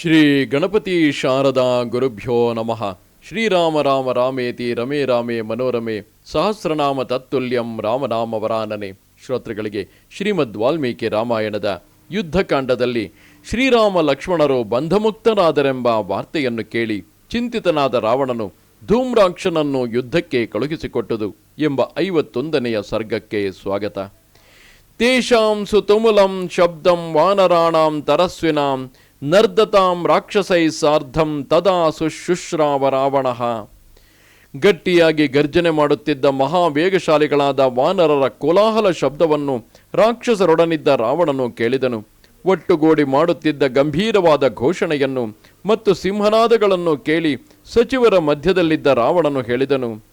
ಶ್ರೀ ಗಣಪತಿ ಶಾರದಾ ಗುರುಭ್ಯೋ ನಮಃ. ಶ್ರೀರಾಮ ರಾಮ ರಾಮೇತಿ ರಮೇ ರಾಮೇ ಮನೋರಮೆ ಸಹಸ್ರನಾಮ ತತ್ತುಲ್ಯಂ ರಾಮನಾಮ ವರಾನನೆ. ಶ್ರೋತೃಗಳಿಗೆ ಶ್ರೀಮದ್ ವಾಲ್ಮೀಕಿ ರಾಮಾಯಣದ ಯುದ್ಧಕಾಂಡದಲ್ಲಿ ಶ್ರೀರಾಮ ಲಕ್ಷ್ಮಣರು ಬಂಧಮುಕ್ತರಾದರೆಂಬ ವಾರ್ತೆಯನ್ನು ಕೇಳಿ ಚಿಂತಿತನಾದ ರಾವಣನು ಧೂಮ್ರಾಕ್ಷನನ್ನು ಯುದ್ಧಕ್ಕೆ ಕಳುಹಿಸಿಕೊಟ್ಟುದು ಎಂಬ ಐವತ್ತೊಂದನೆಯ ಸರ್ಗಕ್ಕೆ ಸ್ವಾಗತ. ತೇಷಾಂ ಸುತುಮುಲಂ ಶಬ್ದಂ ವಾನರಾಣಾಂ ತರಸ್ವಿನಾಂ ನರ್ದತಾಂ ರಾಕ್ಷಸೈ ಸಾರ್ಧಂ ತದಾ ಸುಶುಶ್ರಾವ ರಾವಣ ಗಟ್ಟಿಯಾಗಿ ಗರ್ಜನೆ ಮಾಡುತ್ತಿದ್ದ ಮಹಾವೇಗಶಾಲಿಗಳಾದ ವಾನರರ ಕೋಲಾಹಲ ಶಬ್ದವನ್ನು ರಾಕ್ಷಸರೊಡನಿದ್ದ ರಾವಣನು ಕೇಳಿದನು. ಒಟ್ಟುಗೂಡಿ ಮಾಡುತ್ತಿದ್ದ ಗಂಭೀರವಾದ ಘೋಷಣೆಯನ್ನು ಮತ್ತು ಸಿಂಹನಾದಗಳನ್ನು ಕೇಳಿ ಸಚಿವರ ಮಧ್ಯದಲ್ಲಿದ್ದ ರಾವಣನು ಹೇಳಿದನು.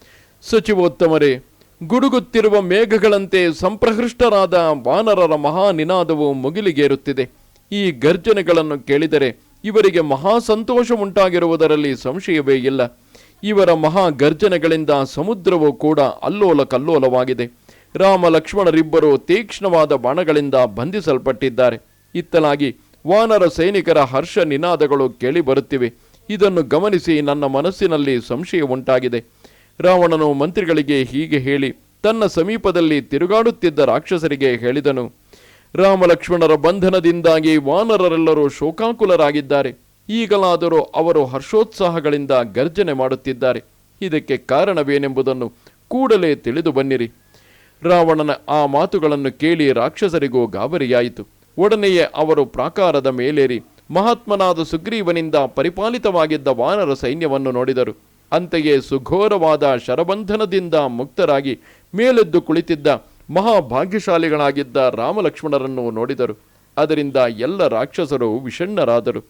ಸಚಿವೋತ್ತಮರೇ, ಗುಡುಗುತ್ತಿರುವ ಮೇಘಗಳಂತೆ ಸಂಪ್ರಹೃಷ್ಟರಾದ ವಾನರರ ಮಹಾನಿನಾದವು ಮುಗಿಲಿಗೇರುತ್ತಿದೆ. ಈ ಗರ್ಜನೆಗಳನ್ನು ಕೇಳಿದರೆ ಇವರಿಗೆ ಮಹಾ ಸಂತೋಷ ಉಂಟಾಗಿರುವುದರಲ್ಲಿ ಸಂಶಯವೇ ಇಲ್ಲ. ಇವರ ಮಹಾ ಗರ್ಜನೆಗಳಿಂದ ಸಮುದ್ರವು ಕೂಡ ಅಲ್ಲೋಲ ಕಲ್ಲೋಲವಾಗಿದೆ. ರಾಮ ಲಕ್ಷ್ಮಣರಿಬ್ಬರು ತೀಕ್ಷ್ಣವಾದ ಬಾಣಗಳಿಂದ ಬಂಧಿಸಲ್ಪಟ್ಟಿದ್ದಾರೆ. ಇತ್ತಲಾಗಿ ವಾನರ ಸೈನಿಕರ ಹರ್ಷ ನಿನಾದಗಳು ಕೇಳಿ ಬರುತ್ತಿವೆ. ಇದನ್ನು ಗಮನಿಸಿ ನನ್ನ ಮನಸ್ಸಿನಲ್ಲಿ ಸಂಶಯ ಉಂಟಾಗಿದೆ. ರಾವಣನು ಮಂತ್ರಿಗಳಿಗೆ ಹೀಗೆ ಹೇಳಿ ತನ್ನ ಸಮೀಪದಲ್ಲಿ ತಿರುಗಾಡುತ್ತಿದ್ದ ರಾಕ್ಷಸರಿಗೆ ಹೇಳಿದನು. ರಾಮಲಕ್ಷ್ಮಣರ ಬಂಧನದಿಂದಾಗಿ ವಾನರರೆಲ್ಲರೂ ಶೋಕಾಕುಲರಾಗಿದ್ದಾರೆ. ಈಗಲಾದರೂ ಅವರು ಹರ್ಷೋತ್ಸಾಹಗಳಿಂದ ಗರ್ಜನೆ ಮಾಡುತ್ತಿದ್ದಾರೆ. ಇದಕ್ಕೆ ಕಾರಣವೇನೆಂಬುದನ್ನು ಕೂಡಲೇ ತಿಳಿದು ಬನ್ನಿರಿ. ರಾವಣನ ಆ ಮಾತುಗಳನ್ನು ಕೇಳಿ ರಾಕ್ಷಸರಿಗೂ ಗಾಬರಿಯಾಯಿತು. ಒಡನೆಯೇ ಅವರು ಪ್ರಾಕಾರದ ಮೇಲೇರಿ ಮಹಾತ್ಮನಾದ ಸುಗ್ರೀವನಿಂದ ಪರಿಪಾಲಿತವಾಗಿದ್ದ ವಾನರ ಸೈನ್ಯವನ್ನು ನೋಡಿದರು. ಅಂತೆಯೇ ಸುಘೋರವಾದ ಶರಬಂಧನದಿಂದ ಮುಕ್ತರಾಗಿ ಮೇಲೆದ್ದು ಕುಳಿತಿದ್ದ ಮಹಾಭಾಗ್ಯಶಾಲಿಗಳಾಗಿದ್ದ ರಾಮಲಕ್ಷ್ಮಣರನ್ನು ನೋಡಿದರು. ಅದರಿಂದ ಎಲ್ಲ ರಾಕ್ಷಸರು ವಿಷಣ್ಣರಾದರು.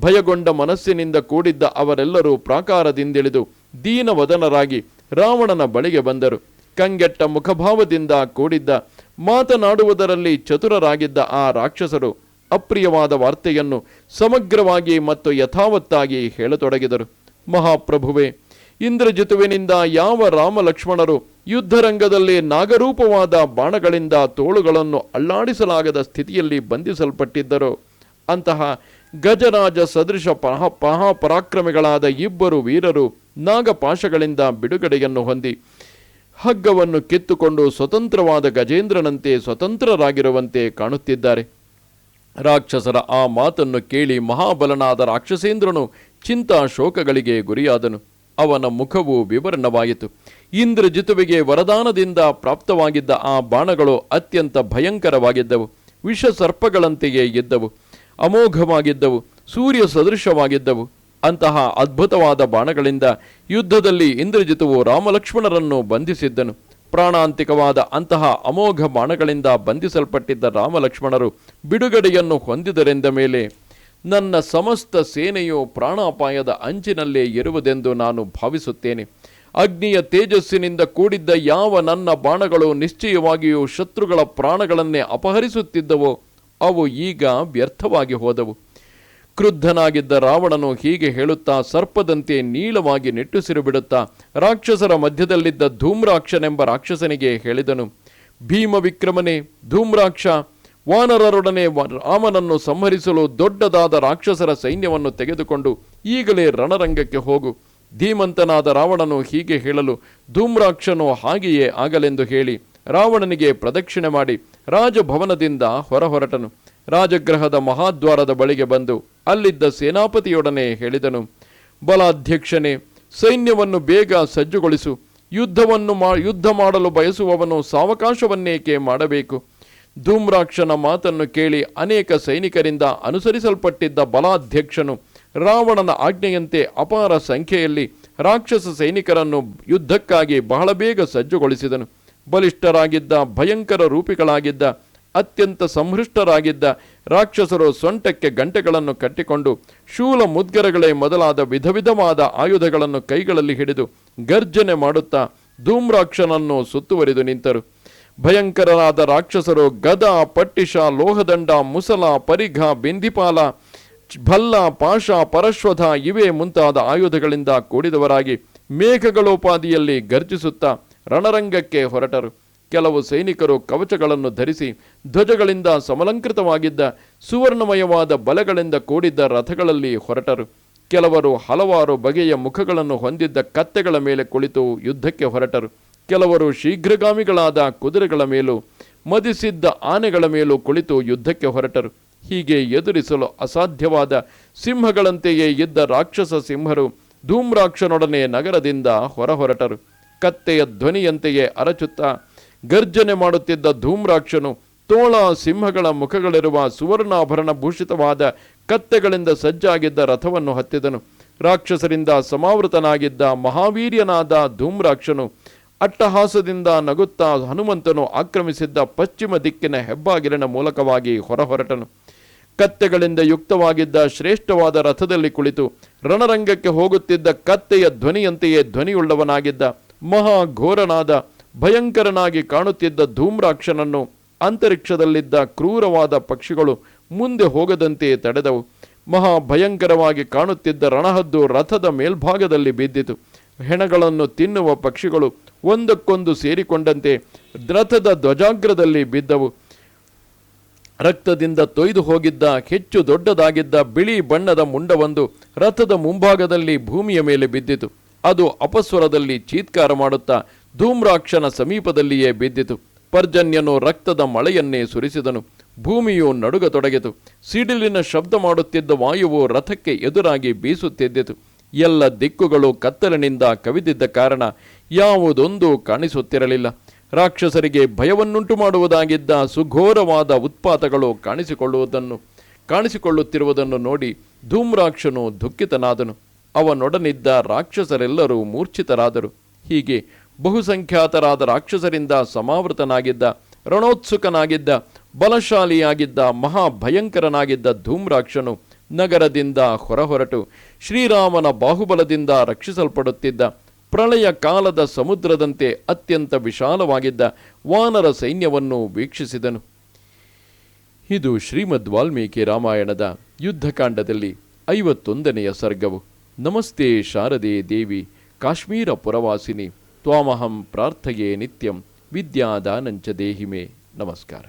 ಭಯಗೊಂಡ ಮನಸ್ಸಿನಿಂದ ಕೂಡಿದ್ದ ಅವರೆಲ್ಲರೂ ಪ್ರಾಕಾರದಿಂದಿಳಿದು ದೀನವದನರಾಗಿ ರಾವಣನ ಬಳಿಗೆ ಬಂದರು. ಕಂಗೆಟ್ಟ ಮುಖಭಾವದಿಂದ ಕೂಡಿದ್ದ ಮಾತನಾಡುವುದರಲ್ಲಿ ಚತುರರಾಗಿದ್ದ ಆ ರಾಕ್ಷಸರು ಅಪ್ರಿಯವಾದ ವಾರ್ತೆಯನ್ನು ಸಮಗ್ರವಾಗಿ ಮತ್ತು ಯಥಾವತ್ತಾಗಿ ಹೇಳತೊಡಗಿದರು. ಮಹಾಪ್ರಭುವೇ ಇಂದ್ರಜಿತುವಿನಿಂದ ಯಾವ ರಾಮ ಲಕ್ಷ್ಮಣರು ಯುದ್ಧರಂಗದಲ್ಲಿ ನಾಗರೂಪವಾದ ಬಾಣಗಳಿಂದ ತೋಳುಗಳನ್ನು ಅಲ್ಲಾಡಿಸಲಾಗದ ಸ್ಥಿತಿಯಲ್ಲಿ ಬಂಧಿಸಲ್ಪಟ್ಟಿದ್ದರು. ಅಂತಹ ಗಜರಾಜ ಸದೃಶ ಪಹ ಪರಾಕ್ರಮಿಗಳಾದ ಇಬ್ಬರು ವೀರರು ನಾಗಪಾಶಗಳಿಂದ ಬಿಡುಗಡೆಯನ್ನು ಹೊಂದಿ, ಹಗ್ಗವನ್ನು ಕಿತ್ತುಕೊಂಡು ಸ್ವತಂತ್ರವಾದ ಗಜೇಂದ್ರನಂತೆ ಸ್ವತಂತ್ರರಾಗಿರುವಂತೆ ಕಾಣುತ್ತಿದ್ದಾರೆ. ರಾಕ್ಷಸರ ಆ ಮಾತನ್ನು ಕೇಳಿ ಮಹಾಬಲನಾದ ರಾಕ್ಷಸೇಂದ್ರನು ಚಿಂತಾ ಶೋಕಗಳಿಗೆ ಗುರಿಯಾದನು. ಅವನ ಮುಖವು ವಿವರಣವಾಯಿತು ಇಂದ್ರಜಿತುವಿಗೆ ವರದಾನದಿಂದ ಪ್ರಾಪ್ತವಾಗಿದ್ದ ಆ ಬಾಣಗಳು ಅತ್ಯಂತ ಭಯಂಕರವಾಗಿದ್ದವು. ವಿಷ ಸರ್ಪಗಳಂತೆಯೇ ಇದ್ದವು. ಅಮೋಘವಾಗಿದ್ದವು. ಸೂರ್ಯ ಸದೃಶವಾಗಿದ್ದವು ಅಂತಹ ಅದ್ಭುತವಾದ ಬಾಣಗಳಿಂದ ಯುದ್ಧದಲ್ಲಿ ಇಂದ್ರಜಿತುವು ರಾಮಲಕ್ಷ್ಮಣರನ್ನು ಬಂಧಿಸಿದ್ದನು. ಪ್ರಾಣಾಂತಿಕವಾದ ಅಂತಹ ಅಮೋಘ ಬಾಣಗಳಿಂದ ಬಂಧಿಸಲ್ಪಟ್ಟಿದ್ದ ರಾಮಲಕ್ಷ್ಮಣರು ಬಿಡುಗಡೆಯನ್ನು ಹೊಂದಿದರೆಂದ ಮೇಲೆ ನನ್ನ ಸಮಸ್ತ ಸೇನೆಯು ಪ್ರಾಣಾಪಾಯದ ಅಂಚಿನಲ್ಲೇ ಇರುವುದೆಂದು ನಾನು ಭಾವಿಸುತ್ತೇನೆ. ಅಗ್ನಿಯ ತೇಜಸ್ಸಿನಿಂದ ಕೂಡಿದ್ದ ಯಾವ ನನ್ನ ಬಾಣಗಳು ನಿಶ್ಚಯವಾಗಿಯೂ ಶತ್ರುಗಳ ಪ್ರಾಣಗಳನ್ನೇ ಅಪಹರಿಸುತ್ತಿದ್ದವೋ, ಅವು ಈಗ ವ್ಯರ್ಥವಾಗಿ ಹೋದವು. ಕ್ರುದ್ಧನಾಗಿದ್ದ ರಾವಣನು ಹೀಗೆ ಹೇಳುತ್ತಾ ಸರ್ಪದಂತೆ ನೀಳವಾಗಿ ನಿಟ್ಟುಸಿರು ಬಿಡುತ್ತಾ ರಾಕ್ಷಸರ ಮಧ್ಯದಲ್ಲಿದ್ದ ಧೂಮ್ರಾಕ್ಷನೆಂಬ ರಾಕ್ಷಸನಿಗೆ ಹೇಳಿದನು ಭೀಮ ವಿಕ್ರಮನೇ ಧೂಮ್ರಾಕ್ಷ ವಾನರರೊಡನೆ ರಾಮನನ್ನು ಸಂಹರಿಸಲು ದೊಡ್ಡದಾದ ರಾಕ್ಷಸರ ಸೈನ್ಯವನ್ನು ತೆಗೆದುಕೊಂಡು ಈಗಲೇ ರಣರಂಗಕ್ಕೆ ಹೋಗು. ಧೀಮಂತನಾದ ರಾವಣನು ಹೀಗೆ ಹೇಳಲು, ಧೂಮ್ರಾಕ್ಷನು ಹಾಗೆಯೇ ಆಗಲೆಂದು ಹೇಳಿ, ರಾವಣನಿಗೆ ಪ್ರದಕ್ಷಿಣೆ ಮಾಡಿ, ರಾಜಭವನದಿಂದ ಹೊರಹೊರಟನು. ರಾಜಗ್ರಹದ ಮಹಾದ್ವಾರದ ಬಳಿಗೆ ಬಂದು ಅಲ್ಲಿದ್ದ ಸೇನಾಪತಿಯೊಡನೆ ಹೇಳಿದನು, ಬಲಾಧ್ಯಕ್ಷನೇ, ಸೈನ್ಯವನ್ನು ಬೇಗ ಸಜ್ಜುಗೊಳಿಸು. ಯುದ್ಧವನ್ನು ಮಾ ಯುದ್ಧ ಮಾಡಲು ಬಯಸುವವನು ಸಾವಕಾಶವನ್ನೇಕೆ ಮಾಡಬೇಕು? ಧೂಮ್ರಾಕ್ಷನ ಮಾತನ್ನು ಕೇಳಿ ಅನೇಕ ಸೈನಿಕರಿಂದ ಅನುಸರಿಸಲ್ಪಟ್ಟಿದ್ದ ಬಲಾಧ್ಯಕ್ಷನು ರಾವಣನ ಆಜ್ಞೆಯಂತೆ ಅಪಾರ ಸಂಖ್ಯೆಯಲ್ಲಿ ರಾಕ್ಷಸ ಸೈನಿಕರನ್ನು ಯುದ್ಧಕ್ಕಾಗಿ ಬಹಳ ಬೇಗ ಸಜ್ಜುಗೊಳಿಸಿದನು. ಬಲಿಷ್ಠರಾಗಿದ್ದ, ಭಯಂಕರ ರೂಪಿಗಳಾಗಿದ್ದ, ಅತ್ಯಂತ ಸಂಹೃಷ್ಟರಾಗಿದ್ದ ರಾಕ್ಷಸರು ಸೊಂಟಕ್ಕೆ ಗಂಟೆಗಳನ್ನು ಕಟ್ಟಿಕೊಂಡು ಶೂಲ ಮುದ್ಗರಗಳೇ ಮೊದಲಾದ ವಿಧ ವಿಧವಾದ ಆಯುಧಗಳನ್ನು ಕೈಗಳಲ್ಲಿ ಹಿಡಿದು ಗರ್ಜನೆ ಮಾಡುತ್ತಾ ಧೂಮ್ರಾಕ್ಷನನ್ನು ಸುತ್ತುವರಿದು ನಿಂತರು. ಭಯಂಕರರಾದ ರಾಕ್ಷಸರು ಗದ, ಪಟ್ಟಿಷ, ಲೋಹದಂಡ, ಮುಸಲ, ಪರಿಘ, ಬಿಂದಿಪಾಲ, ಭಲ್ಲ ಪಾಶ ಪರಶ್ವಧ ಇವೇ ಮುಂತಾದ ಆಯುಧಗಳಿಂದ ಕೂಡಿದವರಾಗಿ ಮೇಘಗಳೋಪಾದಿಯಲ್ಲಿ ಗರ್ಜಿಸುತ್ತಾ ರಣರಂಗಕ್ಕೆ ಹೊರಟರು. ಕೆಲವು ಸೈನಿಕರು ಕವಚಗಳನ್ನು ಧರಿಸಿ ಧ್ವಜಗಳಿಂದ ಸಮಲಂಕೃತವಾಗಿದ್ದ ಸುವರ್ಣಮಯವಾದ ಬಲಗಳಿಂದ ಕೂಡಿದ್ದ ರಥಗಳಲ್ಲಿ ಹೊರಟರು. ಕೆಲವರು ಹಲವಾರು ಬಗೆಯ ಮುಖಗಳನ್ನು ಹೊಂದಿದ್ದ ಕತ್ತೆಗಳ ಮೇಲೆ ಕುಳಿತು ಯುದ್ಧಕ್ಕೆ ಹೊರಟರು. ಕೆಲವರು ಶೀಘ್ರಗಾಮಿಗಳಾದ ಕುದುರೆಗಳ ಮೇಲೂ ಮದಿಸಿದ್ದ ಆನೆಗಳ ಮೇಲೂ ಕುಳಿತು ಯುದ್ಧಕ್ಕೆ ಹೊರಟರು. ಹೀಗೆ ಎದುರಿಸಲು ಅಸಾಧ್ಯವಾದ ಸಿಂಹಗಳಂತೆಯೇ ಇದ್ದ ರಾಕ್ಷಸ ಸಿಂಹರು ಧೂಮ್ರಾಕ್ಷನೊಡನೆ ನಗರದಿಂದ ಹೊರಹೊರಟರು. ಕತ್ತೆಯ ಧ್ವನಿಯಂತೆಯೇ ಅರಚುತ್ತಾ ಗರ್ಜನೆ ಮಾಡುತ್ತಿದ್ದ ಧೂಮ್ರಾಕ್ಷನು ತೋಳ ಸಿಂಹಗಳ ಮುಖಗಳಿರುವ ಸುವರ್ಣಾಭರಣ ಭೂಷಿತವಾದ ಕತ್ತೆಗಳಿಂದ ಸಜ್ಜಾಗಿದ್ದ ರಥವನ್ನು ಹತ್ತಿದನು. ರಾಕ್ಷಸರಿಂದ ಸಮಾವೃತನಾಗಿದ್ದ ಮಹಾವೀರ್ಯನಾದ ಧೂಮ್ರಾಕ್ಷನು ಅಟ್ಟಹಾಸದಿಂದ ನಗುತ್ತಾ ಹನುಮಂತನು ಆಕ್ರಮಿಸಿದ್ದ ಪಶ್ಚಿಮ ದಿಕ್ಕಿನ ಹೆಬ್ಬಾಗಿಲಿನ ಮೂಲಕವಾಗಿ ಹೊರಹೊರಟನು. ಕತ್ತೆಗಳಿಂದ ಯುಕ್ತವಾಗಿದ್ದ ಶ್ರೇಷ್ಠವಾದ ರಥದಲ್ಲಿ ಕುಳಿತು ರಣರಂಗಕ್ಕೆ ಹೋಗುತ್ತಿದ್ದ ಕತ್ತೆಯ ಧ್ವನಿಯಂತೆಯೇ ಧ್ವನಿಯುಳ್ಳವನಾಗಿದ್ದ ಮಹಾಘೋರನಾದ ಭಯಂಕರನಾಗಿ ಕಾಣುತ್ತಿದ್ದ ಧೂಮ್ರಾಕ್ಷನನ್ನು ಅಂತರಿಕ್ಷದಲ್ಲಿದ್ದ ಕ್ರೂರವಾದ ಪಕ್ಷಿಗಳು ಮುಂದೆ ಹೋಗದಂತೆ ತಡೆದವು. ಮಹಾ ಭಯಂಕರವಾಗಿ ಕಾಣುತ್ತಿದ್ದ ರಣಹದ್ದು ರಥದ ಮೇಲ್ಭಾಗದಲ್ಲಿ ಬಿದ್ದಿತು. ಹೆಣಗಳನ್ನು ತಿನ್ನುವ ಪಕ್ಷಿಗಳು ಒಂದಕ್ಕೊಂದು ಸೇರಿಕೊಂಡಂತೆ ರಥದ ಧ್ವಜಾಗ್ರದಲ್ಲಿ ಬಿದ್ದವು. ರಕ್ತದಿಂದ ತೊಯ್ದು ಹೋಗಿದ್ದ, ಹೆಚ್ಚು ದೊಡ್ಡದಾಗಿದ್ದ ಬಿಳಿ ಬಣ್ಣದ ಮುಂಡವೊಂದು ರಥದ ಮುಂಭಾಗದಲ್ಲಿ ಭೂಮಿಯ ಮೇಲೆ ಬಿದ್ದಿತು. ಅದು ಅಪಸ್ವರದಲ್ಲಿ ಚೀತ್ಕಾರ ಮಾಡುತ್ತಾ ಧೂಮ್ರಾಕ್ಷನ ಸಮೀಪದಲ್ಲಿಯೇ ಬಿದ್ದಿತು. ಪರ್ಜನ್ಯನು ರಕ್ತದ ಮಳೆಯನ್ನೇ ಸುರಿಸಿದನು. ಭೂಮಿಯು ನಡುಗತೊಡಗಿತು. ಸಿಡಿಲಿನ ಶಬ್ದ ಮಾಡುತ್ತಿದ್ದ ವಾಯುವು ರಥಕ್ಕೆ ಎದುರಾಗಿ ಬೀಸುತ್ತಿದ್ದಿತು. ಎಲ್ಲ ದಿಕ್ಕುಗಳು ಕತ್ತಲಿನಿಂದ ಕವಿದಿದ್ದ ಕಾರಣ ಯಾವುದೊಂದು ಕಾಣಿಸುತ್ತಿರಲಿಲ್ಲ. ರಾಕ್ಷಸರಿಗೆ ಭಯವನ್ನುಂಟು ಮಾಡುವುದಾಗಿದ್ದ ಸುಘೋರವಾದ ಉತ್ಪಾತಗಳು ಕಾಣಿಸಿಕೊಳ್ಳುವುದನ್ನು, ಕಾಣಿಸಿಕೊಳ್ಳುತ್ತಿರುವುದನ್ನು ನೋಡಿ ಧೂಮ್ರಾಕ್ಷನು ದುಃಖಿತನಾದನು. ಅವನೊಡನಿದ್ದ ರಾಕ್ಷಸರೆಲ್ಲರೂ ಮೂರ್ಛಿತರಾದರು. ಹೀಗೆ ಬಹುಸಂಖ್ಯಾತರಾದ ರಾಕ್ಷಸರಿಂದ ಸಮಾವೃತನಾಗಿದ್ದ, ರಣೋತ್ಸುಕನಾಗಿದ್ದ, ಬಲಶಾಲಿಯಾಗಿದ್ದ, ಮಹಾಭಯಂಕರನಾಗಿದ್ದ ಧೂಮ್ರಾಕ್ಷನು ನಗರದಿಂದ ಹೊರಹೊರಟು ಶ್ರೀರಾಮನ ಬಾಹುಬಲದಿಂದ ರಕ್ಷಿಸಲ್ಪಡುತ್ತಿದ್ದ ಪ್ರಳಯ ಕಾಲದ ಸಮುದ್ರದಂತೆ ಅತ್ಯಂತ ವಿಶಾಲವಾಗಿದ್ದ ವಾನರ ಸೈನ್ಯವನ್ನು ವೀಕ್ಷಿಸಿದನು. ಇದು ಶ್ರೀಮದ್ ವಾಲ್ಮೀಕಿ ರಾಮಾಯಣದ ಯುದ್ಧಕಾಂಡದಲ್ಲಿ ಐವತ್ತೊಂದನೆಯ ಸರ್ಗವು. ನಮಸ್ತೆ ಶಾರದೆ ದೇವಿ, ಕಾಶ್ಮೀರ ಪುರವಾಸಿನಿ, ತ್ವಾಮಹಂ ಪ್ರಾರ್ಥಯೇ ನಿತ್ಯಂ, ವಿದ್ಯಾದಾನಂಚ ದೇಹಿಮೆ. ನಮಸ್ಕಾರ.